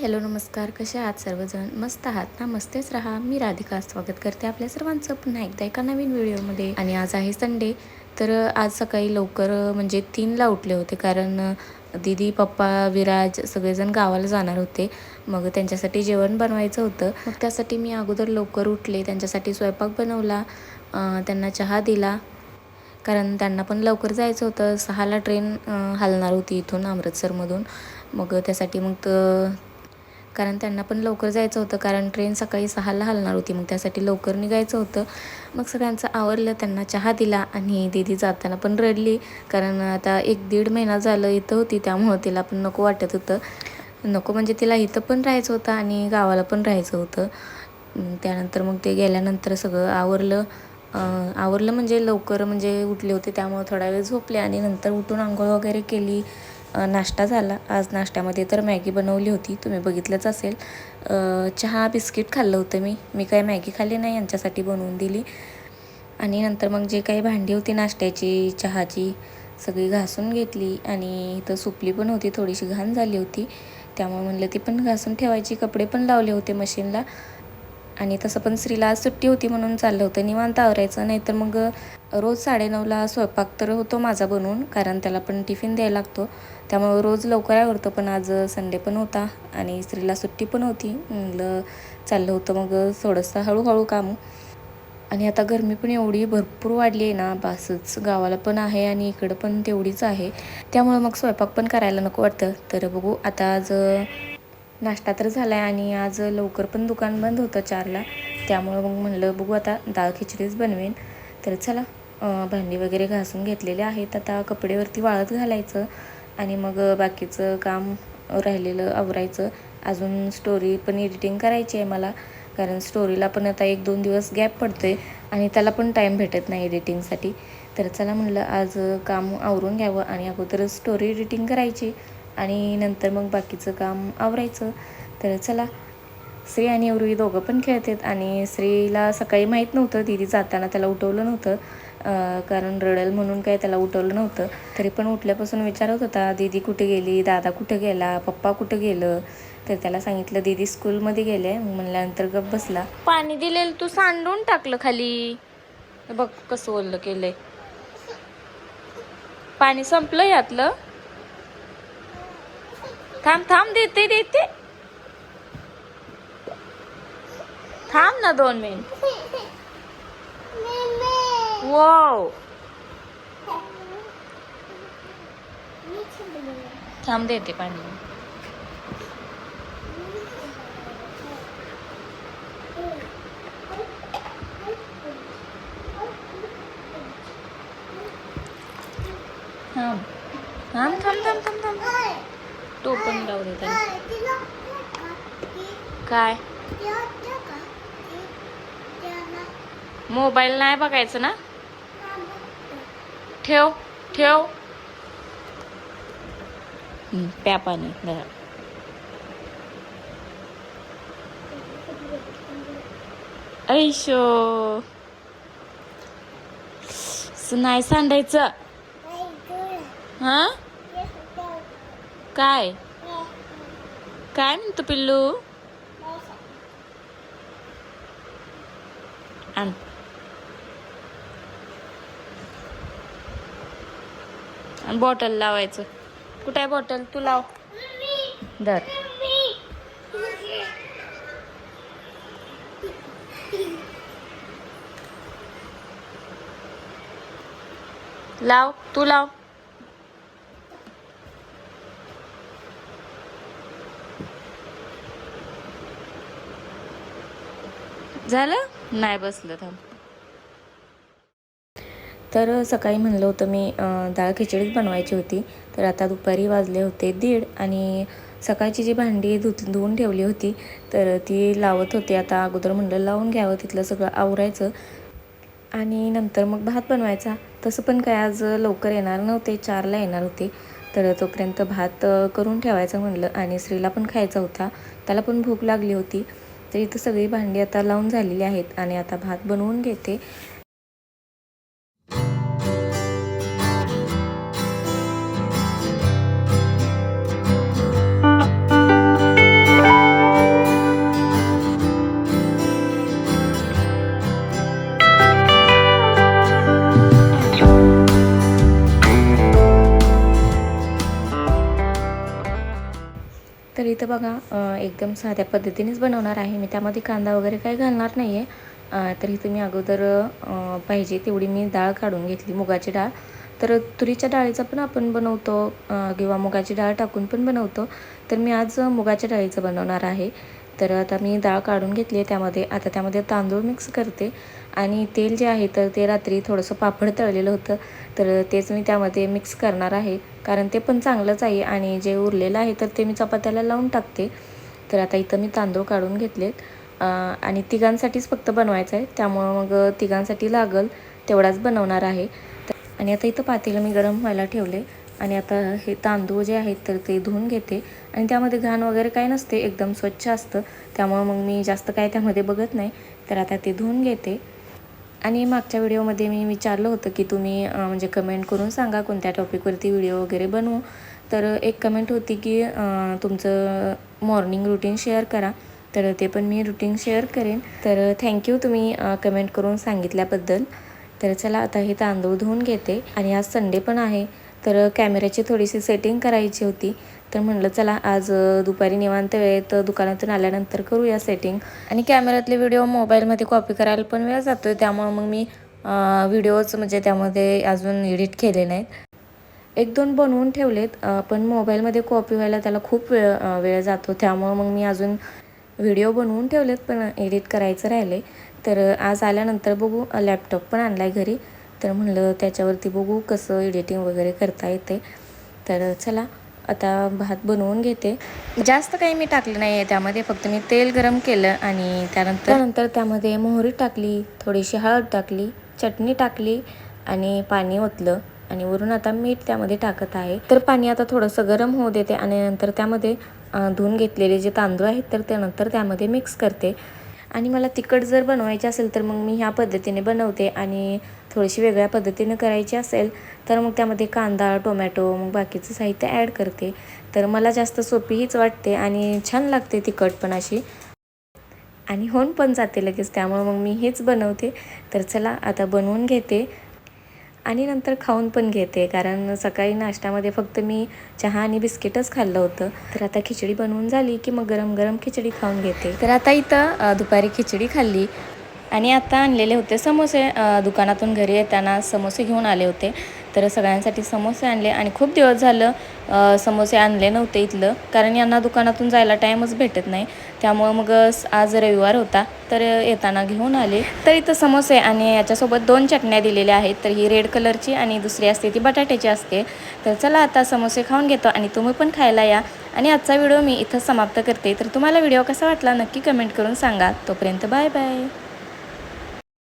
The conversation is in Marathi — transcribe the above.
हॅलो नमस्कार. कसे आहात सर्वजण? मस्त आहात ना? मस्तेच राहा. मी राधिका. स्वागत करते आपल्या सर्वांचं पुन्हा एकदा एका नवीन व्हिडिओमध्ये. आणि आज आहे संडे. तर आज सकाळी लवकर म्हणजे तीनला उठले होते. कारण दीदी पप्पा विराज सगळेजण गावाला जाणार होते. मग त्यांच्यासाठी जेवण बनवायचं होतं. मग त्यासाठी मी अगोदर लवकर उठले. त्यांच्यासाठी स्वयंपाक बनवला. त्यांना चहा दिला. कारण त्यांना पण लवकर जायचं होतं. सहाला ट्रेन हालणार हलणार होती इथून अमृतसरमधून. मग त्यासाठी मग कारण त्यांना पण लवकर जायचं होतं कारण ट्रेन सकाळी सहाला हलणार होती मग त्यासाठी लवकर निघायचं होतं. मग सगळ्यांचं आवरलं त्यांना चहा दिला आणि दीदी जाताना पण रडली कारण आता एक दीड महिना झालं इथं होती त्यामुळं तिला पण नको वाटत होतं. नको म्हणजे तिला इथं पण राहायचं होतं आणि गावाला पण राहायचं होतं. त्यानंतर मग ते गेल्यानंतर सगळं आवरलं. आवरलं म्हणजे लवकर म्हणजे उठले होते त्यामुळे थोडा वेळ झोपले आणि नंतर उठून आंघोळ वगैरे केली. नाश्ता झाला. आज नाश्त्यामध्ये तर मॅगी बनवली होती. तुम्ही बघितलंच असेल. चहा बिस्किट खाल्लं होतं मी. मी काय मॅगी खाल्ली नाही यांच्यासाठी बनवून दिली. आणि नंतर मग जे काही भांडी होती नाश्त्याची चहाची सगळी घासून घेतली. आणि इथं सुपली पण होती थोडीशी घाण झाली होती. त्यामुळे म्हणलं ती पण घासून ठेवायची. कपडे पण लावले होते मशीनला. आणि तसं पण स्त्रीला आज सुट्टी होती म्हणून चाललं होतं. निवांत आवरायचं. नाहीतर मग रोज साडेनऊला स्वयंपाक तर होतो माझा बनवून कारण त्याला पण टिफिन द्यायला लागतो. त्यामुळे रोज लवकर आवडतो पण आज संडे पण होता आणि स्त्रीला सुट्टी पण होती. म्हणलं चाललं होतं मग थोडंसं हळूहळू काम. आणि आता गरमी पण एवढी भरपूर वाढली आहे ना बासच गावाला पण आहे आणि इकडं पण तेवढीच आहे. त्यामुळे मग स्वयंपाक पण करायला नको वाटतं. तर बघू आता आज नाश्ता तर झाला आहे आणि आज लवकर पण दुकान बंद होतं चारला. त्यामुळं मग म्हणलं बघू आता दाळ खिचडीच बनवेन. तर चला भांडी वगैरे घासून घेतलेले आहेत. आता कपडेवरती वाळत घालायचं आणि मग बाकीचं काम राहिलेलं आवरायचं. अजून स्टोरी पण एडिटिंग करायची आहे मला कारण स्टोरीला पण आता एक दोन दिवस गॅप पडतोय आणि त्याला पण टाईम भेटत नाही एडिटिंगसाठी तर चला म्हणलं आज काम आवरून घ्यावं आणि अगोदरच स्टोरी एडिटिंग करायची आणि नंतर मग बाकीचं काम आवरायचं. तर चला श्री आणि उर्वी दोघं पण खेळतात आणि श्रीला सकाळी माहीत नव्हतं दिदी जाताना त्याला उठवलं नव्हतं. कारण रडल म्हणून काय त्याला उठवलं नव्हतं. तरी पण उठल्यापासून विचारत होता दीदी कुठे गेली दादा कुठे गेला पप्पा कुठं गेलं? तर त्याला सांगितलं दीदी स्कूलमध्ये गेले म्हणल्यानंतर गप बसला. पाणी दिलेलं तू सांडून टाकलं खाली. बघ कसं ओलं केलंय. पाणी संपलं यातलं. थांब थांब देते देते. थांब ना दोन मिनिट वाव थांब देते पाणी थांब थांब थांब थांब थांब थांब टोपण लावू दे त्याला काय मोबाईल नाही बघायचं ना? ठेव ठेव. प्या पाणी ऐशो. नाही सांडायचं. हा? काय? काय म्हणतो पिल्लू? आण. आणि बॉटल लावायचं. कुठं आहे बॉटल तू लाव. धर. लाव. तू लाव. झालं? नाही बसलं थांब. तर सकाळी म्हणलं होतं मी डाळ खिचडीच बनवायची होती. तर आता दुपारी वाजले होते दीड आणि सकाळची जी भांडी धु धुवून ठेवली होती तर ती लावत होती. आता अगोदर म्हणलं लावून घ्यावं तिथलं सगळं आवरायचं आणि नंतर मग भात बनवायचा. तसं पण काय आज लवकर येणार नव्हते चारला येणार होते. तर तोपर्यंत भात करून ठेवायचं म्हणलं आणि स्त्रीला पण खायचा होता. त्याला पण भूक लागली होती. तर इथं सगळी भांडी आता लावून झालेली आहेत आणि आता भात बनवून घेते. तर इथं बघा एकदम साध्या पद्धतीनेच बनवणार आहे. मी त्यामध्ये कांदा वगैरे काही घालणार नाही आहे तर इथं मी अगोदर पाहिजे तेवढी मी डाळ काढून घेतली मुगाची डाळ. तर तुरीच्या डाळीचा पण आपण बनवतो किंवा मुगाची डाळ टाकून पण बनवतो. तर मी आज मुगाच्या डाळीचं बनवणार आहे. तर आता मी डाळ काढून घेतली आहे त्यामध्ये. आता त्यामध्ये तांदूळ मिक्स करते आणि तेल जे आहे तर ते रात्री थोडंसं पापड तळलेलं होतं. तर तेच मी त्यामध्ये मिक्स करणार आहे. कारण ते पण चांगलंच आहे आणि जे उरलेलं आहे तर ते मी चपात्याला लावून टाकते. तर आता इथं मी तांदूळ काढून घेतलेत. आणि तिघांसाठीच फक्त बनवायचं आहे. त्यामुळं मग तिघांसाठी लागल तेवढाच बनवणार आहे. तर- आणि आता इथं पातेलं मी गरम व्हायला ठेवले आणि आता हे तांदूळ जे आहेत तर ते धुवून घेते. आणि त्यामध्ये घाण वगैरे काय नसते एकदम स्वच्छ असतं. त्यामुळं मग मी जास्त काय त्यामध्ये बघत नाही. तर आता ते धुवून घेते. आणि मागच्या व्हिडिओमध्ये मी विचारलं होतं की तुम्ही म्हणजे कमेंट करून सांगा कोणत्या टॉपिकवरती व्हिडिओ वगैरे बनवू. तर एक कमेंट होती की तुमचं मॉर्निंग रुटीन शेअर करा. तर ते पण मी रुटीन शेअर करेन. तर थँक्यू तुम्ही कमेंट करून सांगितल्याबद्दल. तर चला आता हे तांदूळ धुवून घेते. आणि आज संडे पण आहे. तर कॅमेऱ्याची थोडीशी सेटिंग करायची होती. तर म्हणलं चला आज दुपारी निवांत वेळेत दुकानातून आल्यानंतर करूया सेटिंग. आणि कॅमेऱ्यातले व्हिडिओ मोबाईलमध्ये कॉपी करायला पण वेळ जातो आहे त्यामुळं मग मी व्हिडिओच म्हणजे त्यामध्ये अजून एडिट केले नाहीत. एक दोन बनवून ठेवलेत पण मोबाईलमध्ये कॉपी व्हायला त्याला खूप वेळ वेळ जातो. त्यामुळं मग मी अजून व्हिडिओ बनवून ठेवलेत पण एडिट करायचं राहिले तर आज आल्यानंतर बघू लॅपटॉप पण आणला आहे घरी. तर म्हणलं त्याच्यावरती बघू कसं एडिटिंग वगैरे करता येते. तर चला आता भात बनवून घेते. जास्त काही मी टाकलं नाही आहे त्यामध्ये फक्त मी तेल गरम केलं आणि त्यानंतर त्यानंतर त्यामध्ये मोहरी टाकली थोडीशी हळद टाकली चटणी टाकली आणि पाणी ओतलं. आणि वरून आता मीठ त्यामध्ये टाकत आहे. तर पाणी आता थोडंसं गरम होऊ देते आणि नंतर त्यामध्ये धुवून घेतलेले जे तांदूळ आहेत तर त्यानंतर त्यामध्ये मिक्स करते. आणि मला तिखट जर बनवायची असेल तर मग मी ह्या पद्धतीने बनवते आणि थोडीशी वेगळ्या पद्धतीने करायची असेल तर मग त्यामध्ये कांदा टोमॅटो मग बाकीचं साहित्य ॲड करते. तर मला जास्त सोपी हीच वाटते आणि छान लागते तिखट पण अशी. आणि होऊन पण जाते लगेच त्यामुळे मग मी हेच बनवते. तर चला आता बनवून घेते. आणि नंतर खाऊन पण घेते. कारण सकाळी नाश्त्यामध्ये फक्त मी चहा आणि बिस्किटच खाल्लं होतं. तर आता खिचडी बनवून झाली की मग गरम गरम खिचडी खाऊन घेते. तर आता इथं दुपारी खिचडी खाल्ली. आणि आता आणलेले होते समोसे. दुकानातून घरी येताना समोसे घेऊन आले होते. तर सगळ्यांसाठी समोसे आणले आणि खूप दिवस झालं समोसे आणले नव्हते इथलं. कारण यांना दुकानातून जायला टाईमच भेटत नाही. त्यामुळं मग आज रविवार होता. तर येताना घेऊन आले. तर इथं समोसे आणि याच्यासोबत दोन चटण्या दिलेल्या आहेत. तर ही रेड कलरची आणि दुसरी असते ती बटाट्याची असते. तर चला आता समोसे खाऊन घेतो आणि तुम्ही पण खायला या. आणि आजचा व्हिडिओ मी इथं समाप्त करते. तर तुम्हाला व्हिडिओ कसा वाटला नक्की कमेंट करून सांगा. तोपर्यंत बाय बाय.